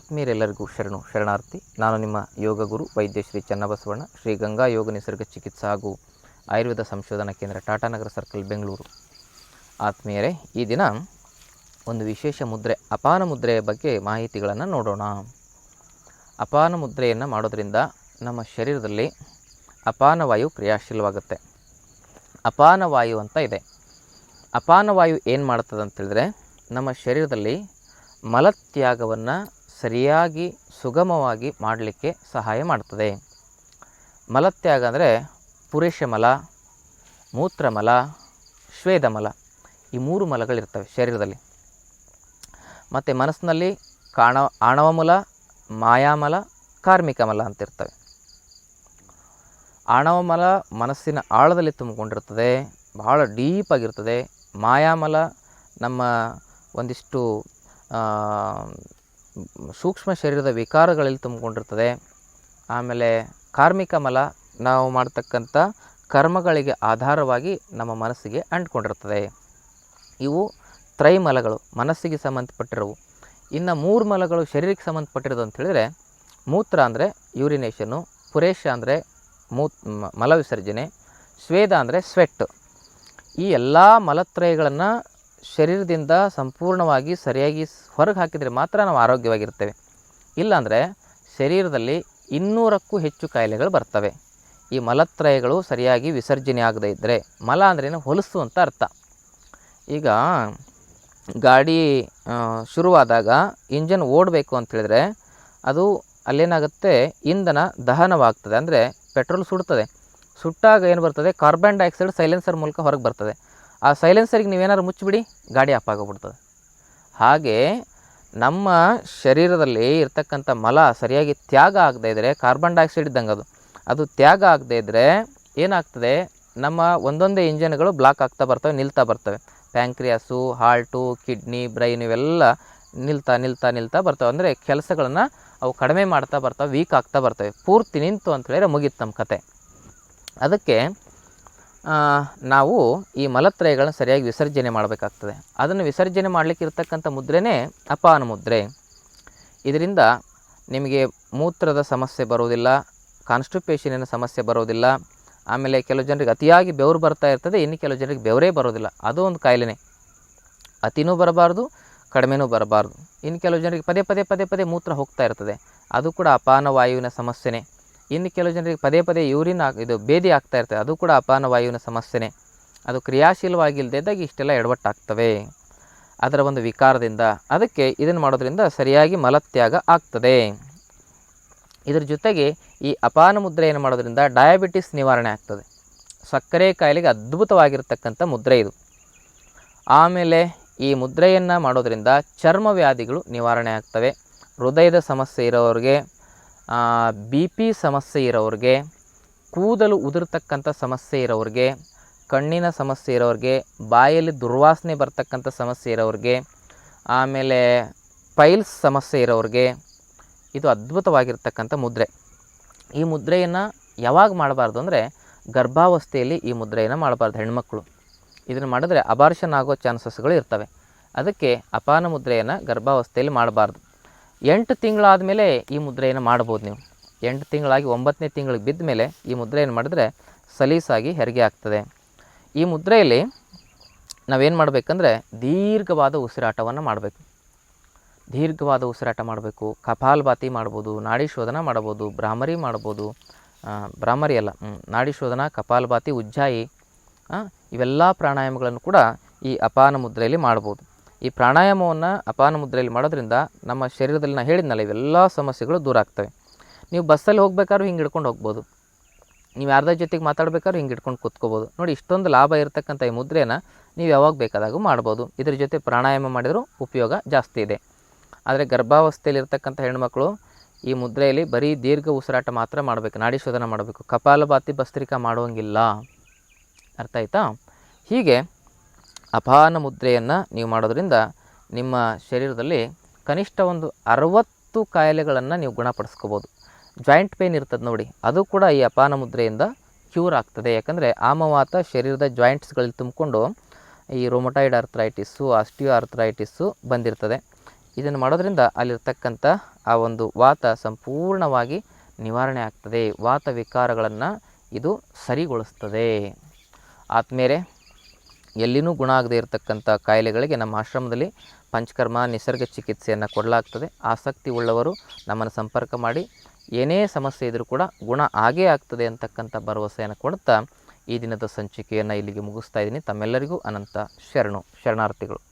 ಆತ್ಮೀಯರೆಲ್ಲರಿಗೂ ಶರಣು, ಶರಣಾರ್ಥಿ. ನಾನು ನಿಮ್ಮ ಯೋಗ ಗುರು ವೈದ್ಯ ಶ್ರೀ ಚನ್ನಬಸವಣ್ಣ, ಶ್ರೀ ಗಂಗಾ ಯೋಗ ನಿಸರ್ಗ ಚಿಕಿತ್ಸಾ ಹಾಗೂ ಆಯುರ್ವೇದ ಸಂಶೋಧನಾ ಕೇಂದ್ರ ಟಾಟಾನಗರ ಸರ್ಕಲ್, ಬೆಂಗಳೂರು. ಆತ್ಮೀಯರೇ, ಈ ದಿನ ಒಂದು ವಿಶೇಷ ಮುದ್ರೆ, ಅಪಾನ ಮುದ್ರೆಯ ಬಗ್ಗೆ ಮಾಹಿತಿಗಳನ್ನು ನೋಡೋಣ. ಅಪಾನ ಮುದ್ರೆಯನ್ನು ಮಾಡೋದರಿಂದ ನಮ್ಮ ಶರೀರದಲ್ಲಿ ಅಪಾನ ವಾಯು ಕ್ರಿಯಾಶೀಲವಾಗುತ್ತೆ. ಅಪಾನ ವಾಯು ಅಂತ ಇದೆ. ಅಪಾನ ವಾಯು ಏನು ಮಾಡ್ತದೆ ಅಂತೇಳಿದ್ರೆ ನಮ್ಮ ಶರೀರದಲ್ಲಿ ಮಲತ್ಯಾಗವನ್ನು ಸರಿಯಾಗಿ ಸುಗಮವಾಗಿ ಮಾಡಲಿಕ್ಕೆ ಸಹಾಯ ಮಾಡ್ತದೆ. ಮಲತ್ಯಾಗ ಅಂದರೆ ಪುರುಷ ಮಲ ಮೂತ್ರಮಲ ಶ್ವೇದಮಲ ಈ ಮೂರು ಮಲಗಳಿರ್ತವೆ ಶರೀರದಲ್ಲಿ. ಮತ್ತು ಮನಸ್ಸಿನಲ್ಲಿ ಕಾಣ, ಆಣವಮಲ, ಮಾಯಾಮಲ ಕಾರ್ಮಿಕ ಮಲ ಅಂತಿರ್ತವೆ. ಆಣವ ಮಲ ಮನಸ್ಸಿನ ಆಳದಲ್ಲಿ ತುಂಬಿಕೊಂಡಿರ್ತದೆ, ಬಹಳ ಡೀಪಾಗಿರ್ತದೆ ಮಾಯಾಮಲ ನಮ್ಮ ಒಂದಿಷ್ಟು ಸೂಕ್ಷ್ಮ ಶರೀರದ ವಿಕಾರಗಳಲ್ಲಿ ತುಂಬಿಕೊಂಡಿರ್ತದೆ. ಆಮೇಲೆ ಕಾರ್ಮಿಕ ಮಲ ನಾವು ಮಾಡ್ತಕ್ಕಂಥ ಕರ್ಮಗಳಿಗೆ ಆಧಾರವಾಗಿ ನಮ್ಮ ಮನಸ್ಸಿಗೆ ಅಂಟ್ಕೊಂಡಿರ್ತದೆ. ಇವು ತ್ರೈಮಲಗಳು, ಮನಸ್ಸಿಗೆ ಸಂಬಂಧಪಟ್ಟಿರೋವು. ಇನ್ನು ಮೂರು ಮಲಗಳು ಶರೀರಕ್ಕೆ ಸಂಬಂಧಪಟ್ಟಿರೋದು ಅಂತ ಹೇಳಿದರೆ, ಮೂತ್ರ ಅಂದರೆ ಯೂರಿನೇಷನ್ನು ಪುರೇಶ ಅಂದರೆ ಮೂತ್ ಮಲವಿಸರ್ಜನೆ ಮಲ ವಿಸರ್ಜನೆ ಸ್ವೇದ ಅಂದರೆ ಸ್ವೆಟ್ ಈ ಎಲ್ಲ ಮಲತ್ರಯಗಳನ್ನು ಶರೀರದಿಂದ ಸಂಪೂರ್ಣವಾಗಿ ಸರಿಯಾಗಿ ಹೊರಗೆ ಹಾಕಿದರೆ ಮಾತ್ರ ನಾವು ಆರೋಗ್ಯವಾಗಿರ್ತೇವೆ. ಇಲ್ಲಾಂದರೆ ಶರೀರದಲ್ಲಿ ಇನ್ನೂರಕ್ಕೂ ಹೆಚ್ಚು ಕಾಯಿಲೆಗಳು ಬರ್ತವೆ. ಈ ಮಲತ್ರಯಗಳು ಸರಿಯಾಗಿ ವಿಸರ್ಜನೆ ಆಗದೇ ಇದ್ದರೆ ಮಲ ಅಂದ್ರೇನು ಹೊಲಸು ಅಂತ ಅರ್ಥ. ಈಗ ಗಾಡಿ ಶುರುವಾದಾಗ ಇಂಜನ್ ಓಡಬೇಕು ಅಂತ ಹೇಳಿದ್ರೆ ಅದು ಅಲ್ಲೇನಾಗುತ್ತೆ? ಇಂಧನ ದಹನವಾಗ್ತದೆ. ಅಂದರೆ ಪೆಟ್ರೋಲ್ ಸುಡ್ತದೆ. ಸುಟ್ಟಾಗ ಏನು ಬರ್ತದೆ? ಕಾರ್ಬನ್ ಡೈಆಕ್ಸೈಡ್ ಸೈಲೆನ್ಸರ್ ಮೂಲಕ ಹೊರಗೆ ಬರ್ತದೆ. ಆ ಸೈಲೆನ್ಸರಿಗೆ ನೀವೇನಾದ್ರು ಮುಚ್ಚಿಬಿಡಿ, ಗಾಡಿ ಆಫ್ ಆಗೋಗ್ಬಿಡ್ತದೆ. ಹಾಗೆ ನಮ್ಮ ಶರೀರದಲ್ಲಿ ಇರ್ತಕ್ಕಂಥ ಮಲ ಸರಿಯಾಗಿ ತ್ಯಾಗ ಆಗದೇ ಇದ್ದರೆ ಕಾರ್ಬನ್ ಡೈಆಕ್ಸೈಡ್ ಇದ್ದಂಗೆ ಅದು ಅದು ತ್ಯಾಗ ಆಗದೇ ಇದ್ದರೆ ಏನಾಗ್ತದೆ, ನಮ್ಮ ಒಂದೊಂದೇ ಇಂಜನ್ಗಳು ಬ್ಲಾಕ್ ಆಗ್ತಾ ಬರ್ತವೆ, ನಿಲ್ತಾ ಬರ್ತವೆ. ಪ್ಯಾಂಕ್ರಿಯಾಸು ಹಾರ್ಟು ಕಿಡ್ನಿ ಬ್ರೈನ್ ಇವೆಲ್ಲ ನಿಲ್ತಾ ನಿಲ್ತಾ ನಿಲ್ತಾ ಬರ್ತವೆ. ಅಂದರೆ ಕೆಲಸಗಳನ್ನು ಅವು ಕಡಿಮೆ ಮಾಡ್ತಾ ಬರ್ತವೆ ವೀಕ್ ಆಗ್ತಾ ಬರ್ತವೆ. ಪೂರ್ತಿ ನಿಂತು ಅಂತ ಹೇಳಿದ್ರೆ ಮುಗೀತು ನಮ್ಮ ಕತೆ. ಅದಕ್ಕೆ ನಾವು ಈ ಮಲತ್ರಯಗಳನ್ನು ಸರಿಯಾಗಿ ವಿಸರ್ಜನೆ ಮಾಡಬೇಕಾಗ್ತದೆ. ಅದನ್ನು ವಿಸರ್ಜನೆ ಮಾಡಲಿಕ್ಕೆ ಇರತಕ್ಕಂಥ ಮುದ್ರೆನೇ ಅಪಾನ ಮುದ್ರೆ. ಇದರಿಂದ ನಿಮಗೆ ಮೂತ್ರದ ಸಮಸ್ಯೆ ಬರೋದಿಲ್ಲ ಕಾನ್ಸ್ಟಿಪೇಷನಿನ ಸಮಸ್ಯೆ ಬರೋದಿಲ್ಲ ಆಮೇಲೆ ಕೆಲವು ಜನರಿಗೆ ಅತಿಯಾಗಿ ಬೆವರು ಬರ್ತಾ ಇರ್ತದೆ, ಇನ್ನು ಕೆಲವು ಜನರಿಗೆ ಬೆವರೇ ಬರೋದಿಲ್ಲ ಅದು ಒಂದು ಕಾಯಿಲೆನೇ. ಅತಿನೂ ಬರಬಾರ್ದು, ಕಡಿಮೆನೂ ಬರಬಾರ್ದು. ಇನ್ನು ಕೆಲವು ಜನರಿಗೆ ಪದೇ ಪದೇ ಪದೇ ಪದೇ ಮೂತ್ರ ಹೋಗ್ತಾ ಇರ್ತದೆ. ಅದು ಕೂಡ ಅಪಾನ ವಾಯುವಿನ ಸಮಸ್ಯೆನೇ. ಇನ್ನು ಕೆಲವು ಜನರಿಗೆ ಪದೇ ಪದೇ ಯೂರಿನ್ ಇದು ಭೇದಿ ಆಗ್ತಾ ಇರ್ತದೆ. ಅದು ಕೂಡ ಅಪಾನ ವಾಯುವಿನ ಸಮಸ್ಯೆನೇ. ಅದು ಕ್ರಿಯಾಶೀಲವಾಗಿಲ್ಲದೆ ಇದ್ದಾಗ ಇಷ್ಟೆಲ್ಲ ಎಡವಟ್ಟಾಗ್ತವೆ. ಅದರ ಒಂದು ವಿಕಾರದಿಂದ ಅದಕ್ಕೆ ಇದನ್ನು ಮಾಡೋದ್ರಿಂದ ಸರಿಯಾಗಿ ಮಲತ್ಯಾಗ ಆಗ್ತದೆ. ಇದರ ಜೊತೆಗೆ ಈ ಅಪಾನ ಮುದ್ರೆಯನ್ನು ಮಾಡೋದ್ರಿಂದ ಡಯಾಬಿಟಿಸ್ ನಿವಾರಣೆ ಆಗ್ತದೆ. ಸಕ್ಕರೆ ಕಾಯಿಲೆಗೆ ಅದ್ಭುತವಾಗಿರತಕ್ಕಂಥ ಮುದ್ರೆ ಇದು. ಆಮೇಲೆ ಈ ಮುದ್ರೆಯನ್ನು ಮಾಡೋದರಿಂದ ಚರ್ಮ ವ್ಯಾಧಿಗಳು ನಿವಾರಣೆ ಆಗ್ತವೆ. ಹೃದಯದ ಸಮಸ್ಯೆ ಇರೋರಿಗೆ ಬಿ ಪಿ ಸಮಸ್ಯೆ ಇರೋರಿಗೆ, ಕೂದಲು ಉದುರ್ತಕ್ಕಂಥ ಸಮಸ್ಯೆ ಇರೋರಿಗೆ, ಕಣ್ಣಿನ ಸಮಸ್ಯೆ ಇರೋರಿಗೆ, ಬಾಯಲ್ಲಿ ದುರ್ವಾಸನೆ ಬರ್ತಕ್ಕಂಥ ಸಮಸ್ಯೆ ಇರೋರಿಗೆ, ಆಮೇಲೆ ಪೈಲ್ಸ್ ಸಮಸ್ಯೆ ಇರೋರಿಗೆ ಇದು ಅದ್ಭುತವಾಗಿರ್ತಕ್ಕಂಥ ಮುದ್ರೆ. ಈ ಮುದ್ರೆಯನ್ನು ಯಾವಾಗ ಮಾಡಬಾರ್ದು ಅಂದರೆ ಗರ್ಭಾವಸ್ಥೆಯಲ್ಲಿ ಈ ಮುದ್ರೆಯನ್ನು ಮಾಡಬಾರ್ದು ಹೆಣ್ಮಕ್ಳು. ಇದನ್ನು ಮಾಡಿದ್ರೆ ಅಬಾರ್ಷನ್ ಆಗೋ ಚಾನ್ಸಸ್ಗಳು ಇರ್ತವೆ. ಅದಕ್ಕೆ ಅಪಾನ ಮುದ್ರೆಯನ್ನು ಗರ್ಭಾವಸ್ಥೆಯಲ್ಲಿ ಮಾಡಬಾರ್ದು. ಎಂಟು ತಿಂಗಳಾದ ಮೇಲೆ ಈ ಮುದ್ರೆಯನ್ನು ಮಾಡ್ಬೋದು ನೀವು. ಎಂಟು ತಿಂಗಳಾಗಿ ಒಂಬತ್ತನೇ ತಿಂಗಳಿಗೆ ಬಿದ್ದ ಮೇಲೆ ಈ ಮುದ್ರೆಯನ್ನು ಮಾಡಿದ್ರೆ ಸಲೀಸಾಗಿ ಹೆರಿಗೆ ಆಗ್ತದೆ. ಈ ಮುದ್ರೆಯಲ್ಲಿ ನಾವೇನು ಮಾಡಬೇಕಂದ್ರೆ ದೀರ್ಘವಾದ ಉಸಿರಾಟವನ್ನು ಮಾಡಬೇಕು. ದೀರ್ಘವಾದ ಉಸಿರಾಟ ಮಾಡಬೇಕು. ಕಪಾಲಭಾತಿ ಮಾಡ್ಬೋದು, ನಾಡಿ ಶೋಧನ ಮಾಡ್ಬೋದು ಭ್ರಾಮರಿ ಮಾಡ್ಬೋದು. ಭ್ರಾಮರಿ ಅಲ್ಲ ನಾಡಿ ಶೋಧನ ಕಪಾಲಭಾತಿ ಉಜ್ಜಾಯಿ ಇವೆಲ್ಲ ಪ್ರಾಣಾಯಾಮಗಳನ್ನು ಕೂಡ ಈ ಅಪಾನ ಮುದ್ರೆಯಲ್ಲಿ ಮಾಡ್ಬೋದು. ಈ ಪ್ರಾಣಾಯಾಮವನ್ನು ಅಪಾನ ಮುದ್ರೆಯಲ್ಲಿ ಮಾಡೋದ್ರಿಂದ ನಮ್ಮ ಶರೀರದಲ್ಲಿ ನಾನು ಹೇಳಿದ್ನಲ್ಲ ಇವೆಲ್ಲ ಸಮಸ್ಯೆಗಳು ದೂರ ಆಗ್ತವೆ. ನೀವು ಬಸ್ಸಲ್ಲಿ ಹೋಗ್ಬೇಕಾದ್ರೂ ಹಿಂಗೆ ಹಿಡ್ಕೊಂಡು ಹೋಗ್ಬೋದು. ನೀವು ಯಾರ್ದ ಜೊತೆಗೆ ಮಾತಾಡ್ಬೇಕಾದ್ರೂ ಹಿಂಗೆ ಹಿಡ್ಕೊಂಡು ಕೂತ್ಕೋಬೋದು. ನೋಡಿ, ಇಷ್ಟೊಂದು ಲಾಭ ಇರತಕ್ಕಂಥ ಈ ಮುದ್ರೆನ ನೀವು ಯಾವಾಗ ಬೇಕಾದಾಗೂ ಮಾಡ್ಬೋದು. ಇದ್ರ ಜೊತೆ ಪ್ರಾಣಾಯಾಮ ಮಾಡಿದರೂ ಉಪಯೋಗ ಜಾಸ್ತಿ ಇದೆ. ಆದರೆ ಗರ್ಭಾವಸ್ಥೆಯಲ್ಲಿರ್ತಕ್ಕಂಥ ಹೆಣ್ಮಕ್ಳು ಈ ಮುದ್ರೆಯಲ್ಲಿ ಬರೀ ದೀರ್ಘ ಉಸಿರಾಟ ಮಾತ್ರ ಮಾಡಬೇಕು, ನಾಡಿ ಶೋಧನ ಮಾಡಬೇಕು. ಕಪಾಲಭಾತಿ ಭಸ್ತ್ರಿಕಾ ಮಾಡುವಂಗಿಲ್ಲ. ಅರ್ಥ ಆಯ್ತಾ? ಹೀಗೆ ಅಪಾನ ಮುದ್ರೆಯನ್ನು ನೀವು ಮಾಡೋದರಿಂದ ನಿಮ್ಮ ಶರೀರದಲ್ಲಿ ಕನಿಷ್ಠ ಒಂದು ಅರವತ್ತು ಕಾಯಿಲೆಗಳನ್ನು ನೀವು ಗುಣಪಡಿಸ್ಕೋಬೋದು. ಜಾಯಿಂಟ್ ಪೇನ್ ಇರ್ತದೆ ನೋಡಿ, ಅದು ಕೂಡ ಈ ಅಪಾನ ಮುದ್ರೆಯಿಂದ ಕ್ಯೂರ್ ಆಗ್ತದೆ. ಯಾಕಂದರೆ ಆಮವಾತ ಶರೀರದ ಜಾಯಿಂಟ್ಸ್ಗಳಲ್ಲಿ ತುಂಬಿಕೊಂಡು ಈ ರೊಮೊಟೈಡ್ ಆರ್ಥ್ರೈಟಿಸ್ಸು ಆಸ್ಟಿಯೋ ಆರ್ಥ್ರೈಟಿಸ್ಸು ಬಂದಿರ್ತದೆ. ಇದನ್ನು ಮಾಡೋದ್ರಿಂದ ಅಲ್ಲಿರ್ತಕ್ಕಂಥ ಆ ಒಂದು ವಾತ ಸಂಪೂರ್ಣವಾಗಿ ನಿವಾರಣೆ ಆಗ್ತದೆ. ವಾತ ವಿಕಾರಗಳನ್ನು ಇದು ಸರಿಗೊಳಿಸ್ತದೆ. ಆದಮೇಲೆ ಎಲ್ಲಿನೂ ಗುಣ ಆಗದೇ ಇರತಕ್ಕಂಥ ಕಾಯಿಲೆಗಳಿಗೆ ನಮ್ಮ ಆಶ್ರಮದಲ್ಲಿ ಪಂಚಕರ್ಮ ನಿಸರ್ಗ ಚಿಕಿತ್ಸೆಯನ್ನು ಕೊಡಲಾಗ್ತದೆ. ಆಸಕ್ತಿ ಉಳ್ಳವರು ನಮ್ಮನ್ನು ಸಂಪರ್ಕ ಮಾಡಿ, ಏನೇ ಸಮಸ್ಯೆ ಇದ್ದರೂ ಕೂಡ ಗುಣ ಆಗೇ ಆಗ್ತದೆ ಅಂತಕ್ಕಂಥ ಭರವಸೆಯನ್ನು ಕೊಡ್ತಾ ಈ ದಿನದ ಸಂಚಿಕೆಯನ್ನು ಇಲ್ಲಿಗೆ ಮುಗಿಸ್ತಾ ಇದ್ದೀನಿ. ತಮ್ಮೆಲ್ಲರಿಗೂ ಅನಂತ ಶರಣು, ಶರಣಾರ್ಥಿಗಳು.